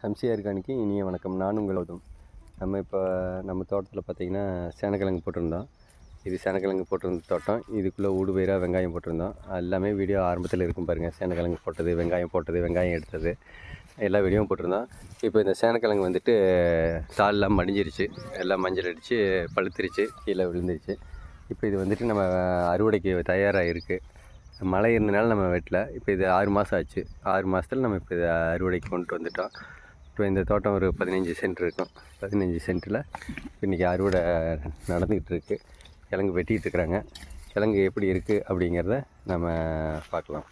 Hamsi organic இனிய வணக்கம். நான் உங்கள் நம்ம இப்போ நம்ம தோட்டத்தில் பார்த்திங்கன்னா சேனக்கிழங்கு போட்டிருந்தோம். இது சேனக்கிழங்கு போட்டிருந்த தோட்டம். இதுக்குள்ளே ஊடுபயிராக வெங்காயம் போட்டிருந்தோம். எல்லாமே வீடியோ ஆரம்பத்தில் இருக்கும் பாருங்கள் சேனக்கிழங்கு போட்டது வெங்காயம் போட்டது வெங்காயம் எடுத்தது எல்லா வீடியோவும் போட்டிருந்தோம். இப்போ இந்த சேனக்கிழங்கு வந்துட்டு தாலெலாம் மடிஞ்சிருச்சு. எல்லாம் மஞ்சள் அடித்து பழுத்துருச்சு கீழே விழுந்துருச்சு. இப்போ இது வந்துட்டு நம்ம அறுவடைக்கு தயாராக இருக்குது மழை இருந்தனால நம்ம வெட்டல. இப்போ இது ஆறு மாதம் ஆச்சு. ஆறு மாதத்தில் நம்ம இப்போ இதை அறுவடைக்கு கொண்டு வந்துட்டோம். இப்போ இந்த தோட்டம் ஒரு பதினஞ்சு சென்ட் இருக்கும். பதினஞ்சு சென்ட்டில் இன்றைக்கி அறுவடை நடந்துக்கிட்டு இருக்குது கிழங்கு வெட்டிகிட்டு இருக்கிறாங்க. கிழங்கு எப்படி இருக்குது அப்படிங்கிறத நம்ம பார்க்கலாம்.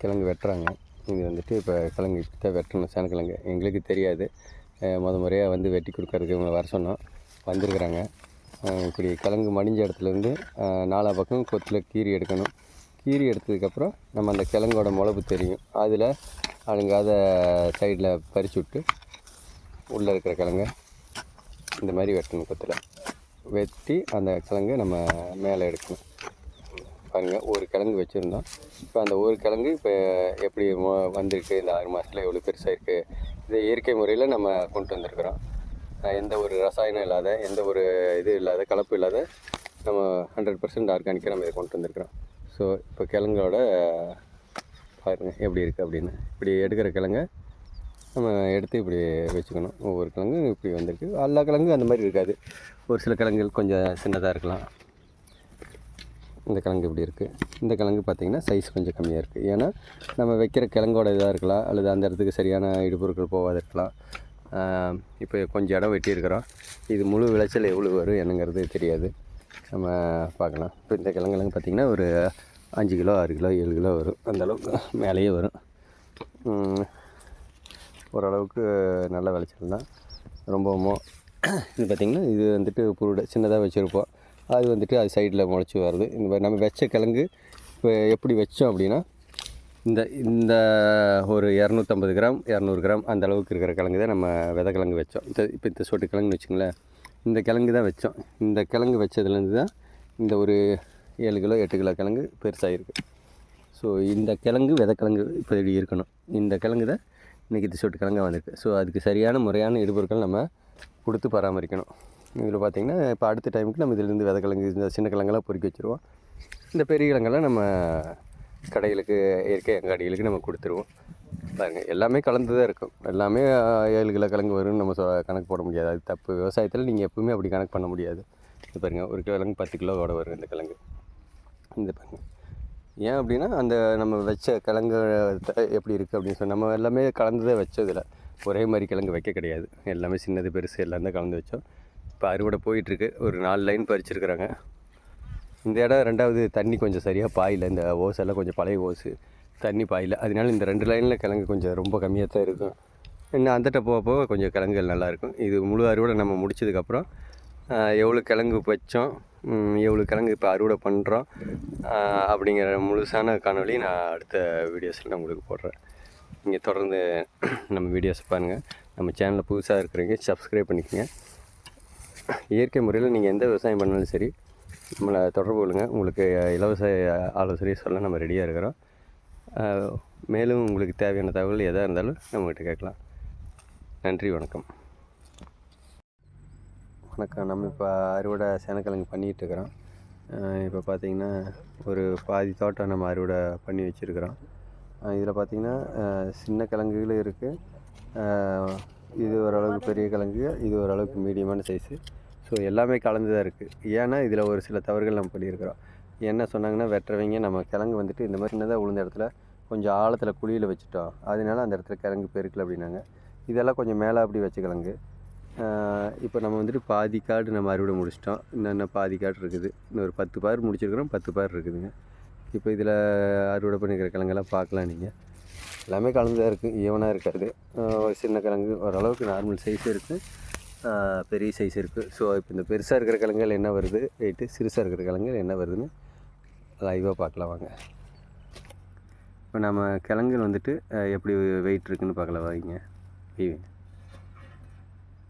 கிழங்கு வெட்டுறாங்க. இது வந்துட்டு இப்போ கிழங்கு இப்போ தான் வெட்டணும். சேனக்கிழங்கு எங்களுக்கு தெரியாது. முத முறையாக வந்து வெட்டி கொடுக்கறதுக்கு இவங்களை வர சொன்னோம். வந்திருக்கிறாங்க. இப்படி கிழங்கு மடிஞ்ச இடத்துலேருந்து நாலா பக்கம் கொத்தில் கீறி எடுக்கணும். கீறி எடுத்ததுக்கப்புறம் நம்ம அந்த கிழங்கோட முளப்பு தெரியும். அதில் அழுங்காத சைடில் பறிச்சு விட்டு உள்ளே இருக்கிற கிழங்க இந்த மாதிரி வெட்டணும் கொத்தில் வெட்டி அந்த கிழங்கு நம்ம மேலே எடுக்கணும். பாருங்கள் ஒரு கிழங்கு வச்சுருந்தோம். இப்போ அந்த ஒரு கிழங்கு இப்போ எப்படி மொ- வந்திருக்கு இந்த ஆறு மாதத்தில் எவ்வளோ பெருசாக இருக்குது இது இயற்கை முறையில் நம்ம கொண்டு வந்திருக்கிறோம். எந்த ஒரு ரசாயனம் இல்லாத எந்த ஒரு இது இல்லாத கலப்பு இல்லாத நம்ம ஹண்ட்ரட் பர்சன்ட் ஆர்கானிக்காக நம்ம இதை கொண்டு வந்திருக்கிறோம். ஸோ இப்போ கிழங்கோட பாருங்கள் எப்படி இருக்குது அப்படின்னு. இப்படி எடுக்கிற கிழங்க நம்ம எடுத்து இப்படி வச்சுக்கணும். ஒவ்வொரு கிழங்கு இப்படி வந்திருக்கு. எல்லா கிழங்கும் அந்த மாதிரி இருக்காது. ஒரு சில கிழங்குகள் கொஞ்சம் சின்னதாக இருக்கலாம். இந்த கிழங்கு இப்படி இருக்குது இந்த கிழங்கு பார்த்திங்கன்னா சைஸ் கொஞ்சம் கம்மியாக இருக்குது ஏன்னா நம்ம வைக்கிற கிழங்கோட இதாக இருக்கலாம். அல்லது அந்த இடத்துக்கு சரியான இடுபொருட்கள் போகாத இருக்கலாம். இப்போ கொஞ்சம் இடம் வெட்டியிருக்கிறோம். இது முழு விளைச்சல் எவ்வளோ வரும் என்னங்கிறது தெரியாது. நம்ம பார்க்கலாம். இப்போ இந்த கிழங்குலங்கு பார்த்திங்கன்னா ஒரு அஞ்சு கிலோ ஆறு கிலோ ஏழு கிலோ வரும். அந்த அளவுக்கு மேலேயே வரும். ஓரளவுக்கு நல்ல விளைச்சல் தான். ரொம்பவும் இது பார்த்திங்கன்னா இது வந்துட்டு புருடை சின்னதாக வச்சுருப்போம். அது வந்துட்டு அது சைடில் முளைச்சி வருது. இந்த மாதிரி நம்ம வச்ச கிழங்கு இப்போ எப்படி வச்சோம் அப்படின்னா இந்த இந்த ஒரு இரநூத்தம்பது கிராம் இரநூறு கிராம் அந்த அளவுக்கு இருக்கிற கிழங்கு தான் நம்ம விதை கிழங்கு வச்சோம். இந்த இப்போ இந்த சொட்டு கிழங்குன்னு வச்சுங்களேன் இந்த கிழங்கு தான் வச்சோம். இந்த கிழங்கு வச்சதுலேருந்து தான் இந்த ஒரு ஏழு கிலோ எட்டு கிலோ கிழங்கு பெருசாகிருக்கு ஸோ இந்த கிழங்கு விதக்கிழங்கு இப்போ இப்படி இருக்கணும். இந்த கிழங்கு தான் இன்றைக்கி இது சொட்டு கிழங்கா வந்திருக்கு. ஸோ அதுக்கு சரியான முறையான இடுபொருட்கள் நம்ம கொடுத்து பராமரிக்கணும். இதில் பார்த்திங்கன்னா இப்போ அடுத்த டைமுக்கு நம்ம இதிலேருந்து விதக்கிழங்கு இந்த சின்ன கிழங்கெல்லாம் பொறுக்கி வச்சுருவோம். இந்த பெரிய கிழங்கெல்லாம் நம்ம கடைகளுக்கு இயற்கை அங்காடிகளுக்கு நம்ம கொடுத்துருவோம். பாருங்க எல்லாமே கலந்து தான் இருக்கும். எல்லாமே ஏழு கிலோ கிழங்கு வரும்னு நம்ம சொ- கணக்கு போட முடியாது. அது தப்பு. விவசாயத்தில் நீங்கள் எப்பவுமே அப்படி கணக்கு பண்ண முடியாது. இது பாருங்க ஒரு கிழங்கு பத்து கிலோவோட வரும் இந்த கிழங்கு. இந்த பாருங்க. ஏன் அப்படின்னா அந்த நம்ம வச்ச கிழங்கு த- எப்படி இருக்குது அப்படின்னு சொல்லி நம்ம எல்லாமே கலந்து தான் வச்சதில்ல. ஒரே மாதிரி கிழங்கு வைக்க கிடையாது. எல்லாமே சின்னது பெருசு எல்லாம் தான் கலந்து வச்சோம். இப்போ அறுவடை போயிட்டுருக்கு. ஒரு நாலு லைன் பறிச்சிருக்கிறாங்க. இந்த இடம் ரெண்டாவது தண்ணி கொஞ்சம் சரியாக பாயில. இந்த ஓஸ் எல்லாம் கொஞ்சம் பழைய ஓஸு. தண்ணி பாயில. அதனால இந்த ரெண்டு லைனில் கிழங்கு கொஞ்சம் ரொம்ப கம்மியாக தான் இருக்கும். இன்னும் அந்தட்ட போக போக கொஞ்சம் கிழங்குகள் நல்லாயிருக்கும் இது முழு அறுவடை நம்ம முடிச்சதுக்கப்புறம் எவ்வளோ கிழங்கு வச்சோம் எவ்வளோ கிழங்கு இப்போ அறுவடை பண்ணுறோம் அப்படிங்கிற முழுசான காணொலி நான் அடுத்த வீடியோஸில் நான் உங்களுக்கு போடுறேன். நீங்கள் தொடர்ந்து நம்ம வீடியோஸ் பாருங்கள் நம்ம சேனலில் புதுசாக இருக்கிறீங்க சப்ஸ்கிரைப் பண்ணிக்கோங்க. இயற்கை முறையில் நீங்கள் எந்த விவசாயம் பண்ணாலும் சரி நம்மளை தொடர்பு கொள்ளுங்கள் உங்களுக்கு இலவச ஆலோசனை சொல்ல நம்ம ரெடியாக இருக்கிறோம். மேலும் உங்களுக்கு தேவையான தகவல் எதாக இருந்தாலும் நம்மக்கிட்ட கேட்கலாம். நன்றி வணக்கம். வணக்கம். நம்ம இப்போ அறுவடை சேனக்கிழங்கு பண்ணிகிட்ருக்குறோம் இப்போ பார்த்தீங்கன்னா ஒரு பாதி தோட்டம் நம்ம அறுவடை பண்ணி வச்சுருக்குறோம். இதில் பார்த்தீங்கன்னா சின்ன கிழங்குகளும் இருக்குது இது ஓரளவுக்கு பெரிய கிழங்கு இது ஓரளவுக்கு மீடியமான சைஸு ஸோ எல்லாமே கலந்து தான் இருக்குது ஏன்னா இதில் ஒரு சில தவறுகள் நம்ம பண்ணியிருக்கிறோம். என்ன சொன்னாங்கன்னா வெட்டுறவங்க நம்ம கிழங்கு வந்துட்டு இந்த மாதிரி சின்னதாக உளுந்த இடத்துல கொஞ்சம் ஆழத்தில் குழியில் வச்சுட்டோம். அதனால அந்த இடத்துல கிழங்கு பெருக்கல அப்படின்னாங்க. இதெல்லாம் கொஞ்சம் மேலே அப்படி வச்ச கிழங்கு இப்போ நம்ம வந்துட்டு பாதி காடு நம்ம அறுவடை முடிச்சிட்டோம். இன்னும் இன்னும் பாதி காடு இருக்குது. இன்னும் ஒரு பத்து பார் முடிச்சிருக்கிறோம். பத்து பார் இருக்குதுங்க. இப்போ இதில் அறுவடை பண்ணிக்கிற கிழங்கெல்லாம் பார்க்கலாம் நீங்கள் எல்லாமே கலந்து தான் இருக்குது ஈவனாக இருக்காது. ஒரு சின்ன கிழங்கு ஓரளவுக்கு நார்மல் சைஸ் இருக்குது பெரிய சைஸ் இருக்குது ஸோ இப்போ இந்த பெருசாக இருக்கிற கிழங்குகள் என்ன வருது? வெயிட்டு சிறுசாக இருக்கிற கிழங்குகள் என்ன வருதுன்னு லைவாக பார்க்கலாம் வாங்க. இப்போ நம்ம கிழங்குகள் வந்துட்டு எப்படி வெயிட் இருக்குன்னு பார்க்கலாம் வாங்க.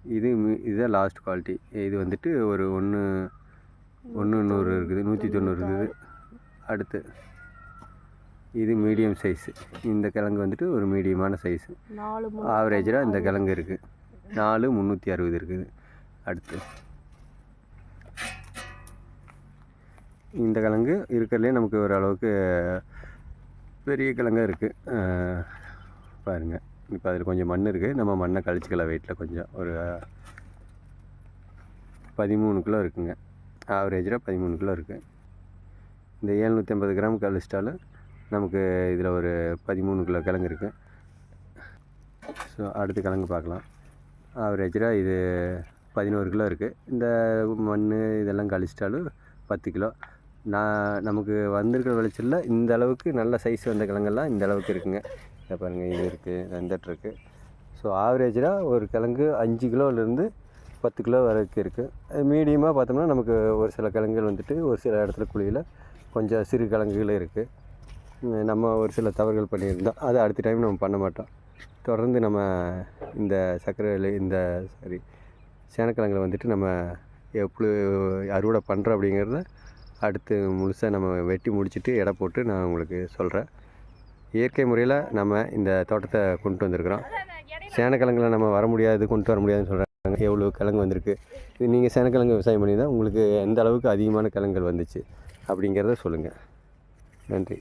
இது மி- இதுதான் லாஸ்ட் குவாலிட்டி இது வந்துட்டு ஒரு ஒன்று ஒன்று நூறு இருக்குது நூற்றி தொண்ணூறு இருக்குது. அடுத்து இது மீடியம் சைஸு இந்த கிழங்கு வந்துட்டு ஒரு மீடியமான சைஸு ஆவரேஜாக இந்த கிழங்கு இருக்குது நாலு முந்நூற்றி அறுபது இருக்குது. அடுத்து. இந்த கிழங்கு இருக்கிறதுலே நமக்கு ஓரளவுக்கு பெரிய கிழங்கா இருக்குது பாருங்கள் இப்போ அதில் கொஞ்சம் மண் இருக்குது நம்ம மண்ணை கழிச்சிக்கலாம் வெயிட்டில் கொஞ்சம். ஒரு பதிமூணு கிலோ இருக்குங்க. ஆவரேஜாக பதிமூணு கிலோ இருக்குது இந்த ஏழ்நூற்றி ஐம்பது கிராம் கழிச்சிட்டாலும் நமக்கு இதில் ஒரு பதிமூணு கிலோ கிழங்கு இருக்குது ஸோ அடுத்த கிழங்கு பார்க்கலாம். ஆவரேஜாக இது பதினோரு கிலோ இருக்குது இந்த மண் இதெல்லாம் கழிச்சிட்டாலும் பத்து கிலோ. நான் நமக்கு வந்திருக்கிற விளைச்சலில் இந்த அளவுக்கு நல்ல சைஸ் வந்த கிழங்கெல்லாம் இந்த அளவுக்கு இருக்குங்க. இதை பாருங்கள் இது இருக்குது வெந்தட்டு ஸோ ஆவரேஜாக ஒரு கிழங்கு அஞ்சு கிலோலேருந்து பத்து கிலோ வரைக்கும் இருக்குது மீடியமாக பார்த்தோம்னா நமக்கு ஒரு சில கிழங்குகள் வந்துட்டு ஒரு சில இடத்துல குழியில் கொஞ்சம் சிறு கிழங்குகள் இருக்குது நம்ம ஒரு சில தவறுகள் பண்ணியிருந்தோம் அதை அடுத்த டைம் நம்ம பண்ண மாட்டோம். தொடர்ந்து நம்ம இந்த சர்க்கரை இந்த சாரி சேனக்கிழங்குல வந்துட்டு நம்ம எப்படி அறுவடை பண்ணுறோம் அப்படிங்கிறத அடுத்து முழுசாக நம்ம வெட்டி முடிச்சுட்டு எடை போட்டு நான் உங்களுக்கு சொல்கிறேன் இயற்கை முறையில் நம்ம இந்த தோட்டத்தை கொண்டு வந்திருக்கிறோம். சேனக்கிழங்குல நம்ம வர முடியாது கொண்டு வர முடியாதுன்னு சொல்கிறாங்க எவ்வளோ கிழங்கு வந்திருக்கு? இது நீங்கள் சேனக்கிழங்கு விவசாயம் பண்ணி தான் உங்களுக்கு எந்த அளவுக்கு அதிகமான கிழங்குகள் வந்துச்சு அப்படிங்கிறத சொல்லுங்கள் நன்றி.